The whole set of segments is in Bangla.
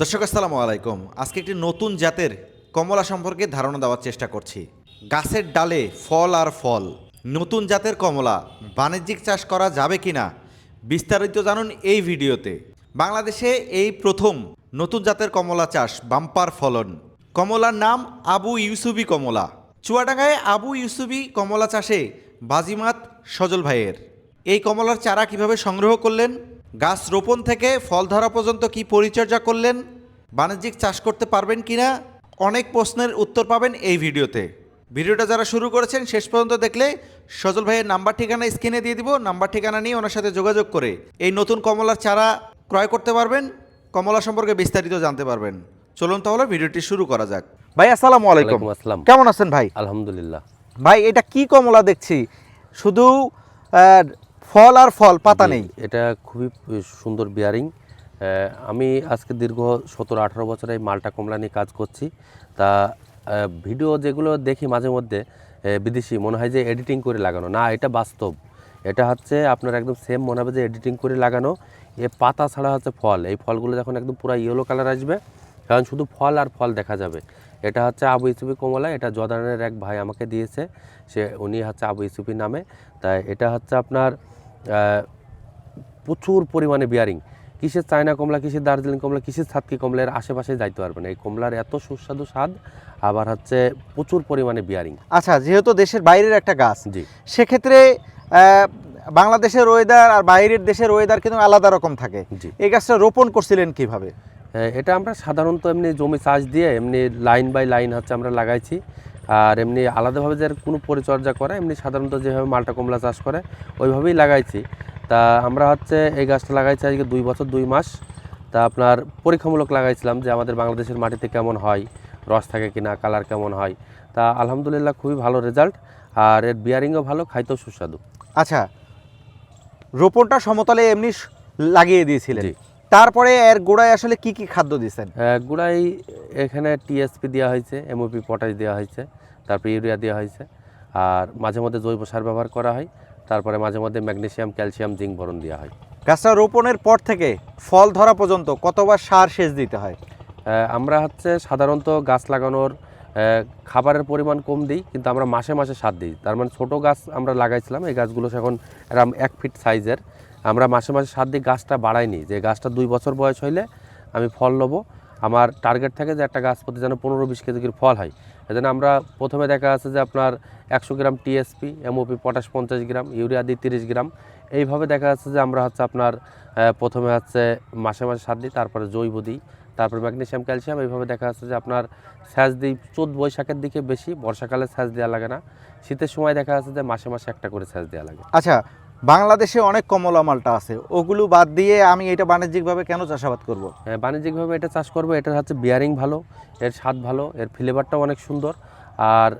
দর্শক, আসসালামু আলাইকুম। আজকে একটি নতুন জাতের কমলা সম্পর্কে ধারণা দেওয়ার চেষ্টা করছি। গাছের ডালে ফল আর ফল। নতুন জাতের কমলা, বাণিজ্যিক চাষ করা যাবে কিনা? বিস্তারিত জানুন এই ভিডিওতে। বাংলাদেশে এই প্রথম নতুন জাতের কমলা চাষ, বাম্পার ফলন। কমলার নাম আবু ইউসুবি কমলা। চুয়াডাঙ্গায় আবু ইউসুবি কমলা চাষে বাজিমাত সজল ভাইয়ের। এই কমলার চারা কীভাবে সংগ্রহ করলেন? গাছ রোপণ থেকে ফল ধরা পর্যন্ত কি পরিচর্যা করলেন? বাণিজ্যিক চাষ করতে পারবেন কিনা অনেক প্রশ্নের উত্তর পাবেন এই ভিডিওতে। ভিডিওটা যারা শুরু করেছেন শেষ পর্যন্ত দেখলে সজল ভাইয়ের নাম্বার ঠিকানা স্ক্রিনে দিয়ে দিব নাম্বার ঠিকানা নিয়ে ওনার সাথে যোগাযোগ করে এই নতুন কমলার চারা ক্রয় করতে পারবেন কমলা সম্পর্কে বিস্তারিত জানতে পারবেন। চলুন তাহলে ভিডিওটি শুরু করা যাক। ভাই আসসালামু আলাইকুম। আসসালাম। কেমন আছেন ভাই? আলহামদুলিল্লাহ। ভাই এটা কি কমলা দেখছি? শুধু ফল আর ফল পাতা নেই। এটা খুবই সুন্দর বিয়ারিং আমি আজকে দীর্ঘ সতেরো আঠারো বছর এই মালটা কমলা নিয়ে কাজ করছি। তা ভিডিও যেগুলো দেখি মাঝে মধ্যে বিদেশি মনে হয় যে এডিটিং করে লাগানো। না এটা বাস্তব। এটা হচ্ছে আপনার একদম সেম মনে হবে যে এডিটিং করে লাগানো। এ পাতা ছাড়া হচ্ছে ফল। এই ফলগুলো যখন একদম পুরো ইয়েলো কালার আসবে কারণ শুধু ফল আর ফল দেখা যাবে। এটা হচ্ছে আবু ইসুফি কমলা এটা জর্দানের এক ভাই আমাকে দিয়েছে। সে উনি হচ্ছে আবু ইসুফি নামে। তাই এটা হচ্ছে আপনার প্রচুর পরিমাণে বিয়ারিং কিসের চায়না কমলা কিসের দার্জিলিং কমলা কিসের ছাতকি কমলা এর আশেপাশে যাইতে পারবে না। এই কমলার এত সুস্বাদু স্বাদ আবার হচ্ছে প্রচুর পরিমাণে বিয়ারিং আচ্ছা যেহেতু দেশের বাইরের একটা গাছ জি। সেক্ষেত্রে বাংলাদেশের ওয়েদার আর বাইরের দেশের ওয়েদার কিন্তু আলাদা রকম থাকে। জি। এই গাছটা রোপণ করছিলেন কীভাবে? হ্যাঁ, এটা আমরা সাধারণত এমনি জমি চাষ দিয়ে এমনি লাইন বাই লাইন হচ্ছে আমরা লাগাইছি। আর এমনি আলাদাভাবে যে কোনো পরিচর্যা করে এমনি সাধারণত যেভাবে মালটা কমলা চাষ করে ওইভাবেই লাগাইছি। তা আমরা হচ্ছে এই গাছটা লাগাইছি আজকে দুই বছর দুই মাস। তা আপনার পরীক্ষামূলক লাগাইছিলাম যে আমাদের বাংলাদেশের মাটিতে কেমন হয় রস থাকে কিনা কালার কেমন হয়। তা আলহামদুলিল্লাহ খুবই ভালো রেজাল্ট আর এর বিয়ারিংও ভালো খাইতেও সুস্বাদু। আচ্ছা রোপণটা সমতলে এমনি লাগিয়ে দিয়েছিলেন। তারপরে এর গোড়ায় আসলে কি কি খাদ্য দিয়েছেন আহ, গুড়াই এখানে টিএসপি দেওয়া হয়েছে এমওপি পটাশ দেওয়া হয়েছে তারপরে ইউরিয়া দেওয়া হয়েছে আর মাঝে মধ্যে জৈব সার ব্যবহার করা হয় তারপরে মাঝে মধ্যে ম্যাগনেশিয়াম ক্যালসিয়াম জিঙ্ক বরণ দেওয়া হয়। গাছটা রোপণের পর থেকে ফল ধরা পর্যন্ত কতবার সার সেচ দিতে হয়? আমরা হচ্ছে সাধারণত গাছ লাগানোর খাবারের পরিমাণ কম দিই কিন্তু আমরা মাসে মাসে সার দিই। তার মানে ছোটো গাছ আমরা লাগাইছিলাম এই গাছগুলো এখন এরম এক ফিট সাইজের আমরা মাসে মাসে সাত দিই গাছটা বাড়াইনি। যে গাছটা দুই বছর বয়স হইলে আমি ফল নেব আমার টার্গেট থাকে যে একটা গাছ প্রতি যেন পনেরো বিশ কেজি করে ফল হয়। এজন্য আমরা প্রথমে দেখা যাচ্ছে যে আপনার একশো গ্রাম টিএসপি এমওপি পটাশ পঞ্চাশ গ্রাম ইউরিয়া দিই তিরিশ গ্রাম। এইভাবে দেখা যাচ্ছে যে আমরা হচ্ছে আপনার প্রথমে হচ্ছে মাসে মাসে সার দিই, তারপরে জৈব দিই, তারপরে ম্যাগনেশিয়াম ক্যালসিয়াম এইভাবে দেখা যাচ্ছে যে আপনার স্যাচ দিই চোদ্দ বৈশাখের দিকে বেশি, বর্ষাকালে স্যাচ দেওয়া লাগে না। শীতের সময় দেখা যাচ্ছে যে মাসে মাসে একটা করে স্যাচ দেওয়া লাগে। আচ্ছা বাংলাদেশে অনেক কমলা মালটা আছে। ওগুলো বাদ দিয়ে আমি এটা বাণিজ্যিকভাবে কেন চাষাবাদ করব। হ্যাঁ, বাণিজ্যিকভাবে এটা চাষ করব। এটা হচ্ছে বিয়ারিং ভালো এর স্বাদ ভালো এর ফ্লেভারটাও অনেক সুন্দর। আর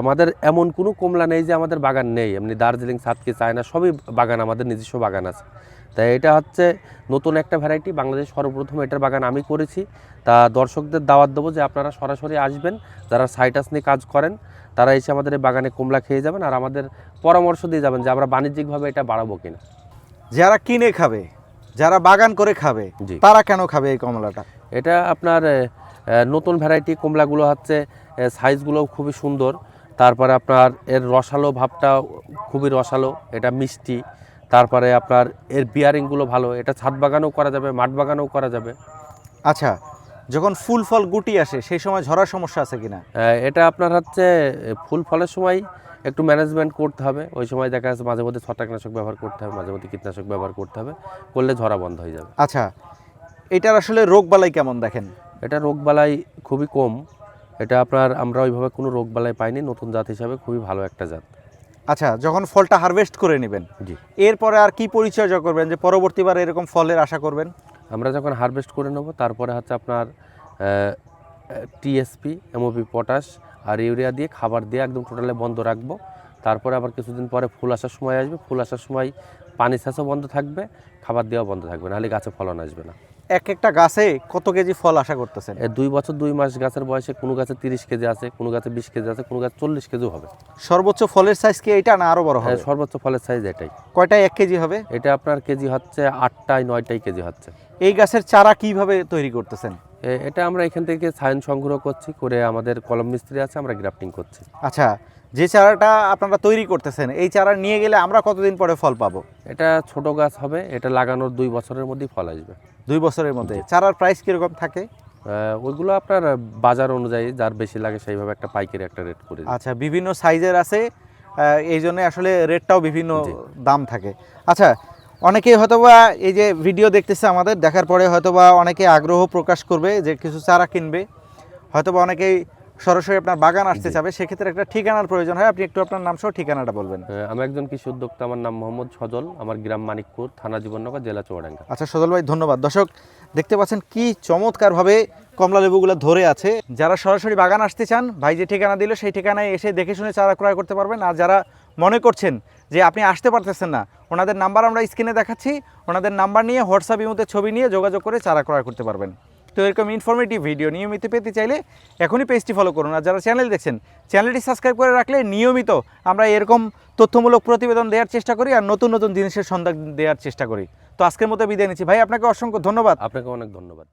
আমাদের এমন কোনো কমলা নেই যে আমাদের বাগান নেই। এমনি দার্জিলিং সাতকি চায়না সবই বাগান আমাদের নিজস্ব বাগান আছে। তাই এটা হচ্ছে নতুন একটা ভ্যারাইটি বাংলাদেশ সর্বপ্রথম এটার বাগান আমি করেছি। তা দর্শকদের দাওয়াত দেবো যে আপনারা সরাসরি আসবেন যারা সাইটাস নিয়ে কাজ করেন তারা এসে আমাদের এই বাগানে কমলা খেয়ে যাবেন আর আমাদের পরামর্শ দিয়ে যাবেন যে আমরা বাণিজ্যিকভাবে এটা বাড়াবো কিনা। যারা কিনে খাবে যারা বাগান করে খাবে। তারা কেন খাবে এই কমলাটা? এটা আপনার নতুন ভ্যারাইটি কমলাগুলো হচ্ছে সাইজগুলোও খুবই সুন্দর। তারপরে আপনার এর রসালো ভাবটা খুবই রসালো এটা মিষ্টি। তারপরে আপনার এর বিয়ারিংগুলো ভালো এটা ছাদ বাগানেও করা যাবে মাঠ বাগানেও করা যাবে। আচ্ছা যখন ফুল ফল গুটি আসে সেই সময় ঝরার সমস্যা আছে কিনা? এটা আপনার হচ্ছে ফুল ফলের সময় একটু ম্যানেজমেন্ট করতে হবে ওই সময় দেখা যাচ্ছে মাঝে মধ্যে ছত্রাকনাশক ব্যবহার করতে হবে মাঝে মধ্যে কীটনাশক ব্যবহার করতে হবে করলে ঝরা বন্ধ হয়ে যাবে। আচ্ছা এটার আসলে রোগ বালাই কেমন দেখেন? এটা রোগবালাই খুবই কম এটা আপনার আমরা ওইভাবে কোনো রোগবালাই পাইনি নতুন জাত হিসাবে খুবই ভালো একটা জাত। আচ্ছা যখন ফলটা হারভেস্ট করে নেবেন জি। এরপরে আর কি পরিচর্যা করবেন যে পরবর্তীবার এরকম ফলের আশা করবেন? আমরা যখন হারভেস্ট করে নেব তারপরে হচ্ছে আপনার টিএসপি এমওপি পটাশ আর ইউরিয়া দিয়ে খাবার দিয়ে একদম টোটালে বন্ধ রাখব। তারপরে আবার কিছুদিন পরে ফুল আসার সময় আসবে। ফুল আসার সময় পানি ছাঁচও বন্ধ থাকবে খাবার দেওয়া বন্ধ থাকবে নাহলে গাছে ফলন আসবে না। এক একটা গাছে কত কেজি ফল আশা করতেছেন? দুই বছর দুই মাস গাছের বয়সে কোনো গাছে তিরিশ কেজি আছে কোনো গাছে বিশ কেজি আছে কোনো গাছে চল্লিশ কেজিও হবে। সর্বোচ্চ ফলের সাইজ কি এটা না আরও বড় হবে? হ্যাঁ, সর্বোচ্চ ফলের সাইজ এটাই। কয়টা এক কেজি হবে? এটা আপনার কেজি হচ্ছে আটটায় নয়টাই কেজি হচ্ছে। এই গাছের চারা কীভাবে তৈরি করতেছেন? এটা আমরা এখান থেকে সায়ন সংগ্রহ করছি করে আমাদের কলম মিস্ত্রি আছে আমরা গ্রাফটিং করছি। আচ্ছা যে চারাটা আপনারা তৈরি করতেছেন এই চারা নিয়ে গেলে আমরা কতদিন পরে ফল পাবো? এটা ছোট গাছ হবে এটা লাগানোর দুই বছরের মধ্যেই ফল আসবে। দুই বছরের মধ্যে। চারার প্রাইস কীরকম থাকে? ওইগুলো আপনার বাজার অনুযায়ী যার বেশি লাগে সেইভাবে একটা পাইকারি একটা রেট করে আচ্ছা বিভিন্ন সাইজের আছে এই জন্য আসলে রেটটাও বিভিন্ন দাম থাকে। আচ্ছা অনেকেই হয়তোবা এই যে ভিডিও দেখতেছে আমাদের দেখার পরে হয়তোবা অনেকে আগ্রহ প্রকাশ করবে যে কিছু চারা কিনবে। হয়তোবা অনেকেই সরাসরি আপনার বাগান আসতে চাবে সেক্ষেত্রে একটা ঠিকানার প্রয়োজন হয়। আপনি একটু আপনার নাম সহ ঠিকানাটা বলবেন। আমি একজন কৃষি উদ্যোক্তা আমার নাম মোহাম্মদ সজল আমার গ্রাম মানিকপুর থানা জীবননগর জেলা চৌডাঙ্গা আচ্ছা সজল ভাই ধন্যবাদ। দর্শক দেখতে পাচ্ছেন কি চমৎকারভাবে কমলা লেবুগুলো ধরে আছে। যারা সরাসরি বাগান আসতে চান ভাই যে ঠিকানা দিল সেই ঠিকানায় এসে দেখে শুনে চারা ক্রয় করতে পারবেন। আর যারা মনে করছেন যে আপনি আসতে পারতেছেন না। ওনাদের নাম্বার আমরা স্ক্রিনে দেখাচ্ছি। ওনাদের নাম্বার নিয়ে হোয়াটসঅ্যাপ ইমোতে ছবি নিয়ে যোগাযোগ করে চারা ক্রয় করতে পারবেন। তো এরকম ইনফরমেটিভ ভিডিও নিয়মিত পেতে চাইলে এখনই পেজটি ফলো করুন। আর যারা চ্যানেল দেখছেন চ্যানেলটি সাবস্ক্রাইব করে রাখলে নিয়মিত আমরা এরকম তথ্যমূলক প্রতিবেদন দেওয়ার চেষ্টা করি আর নতুন নতুন জিনিসের সন্ধান দেওয়ার চেষ্টা করি। তো আজকের মতো বিদায় নিচ্ছি। ভাই, আপনাকে অসংখ্য ধন্যবাদ। আপনাকে অনেক ধন্যবাদ।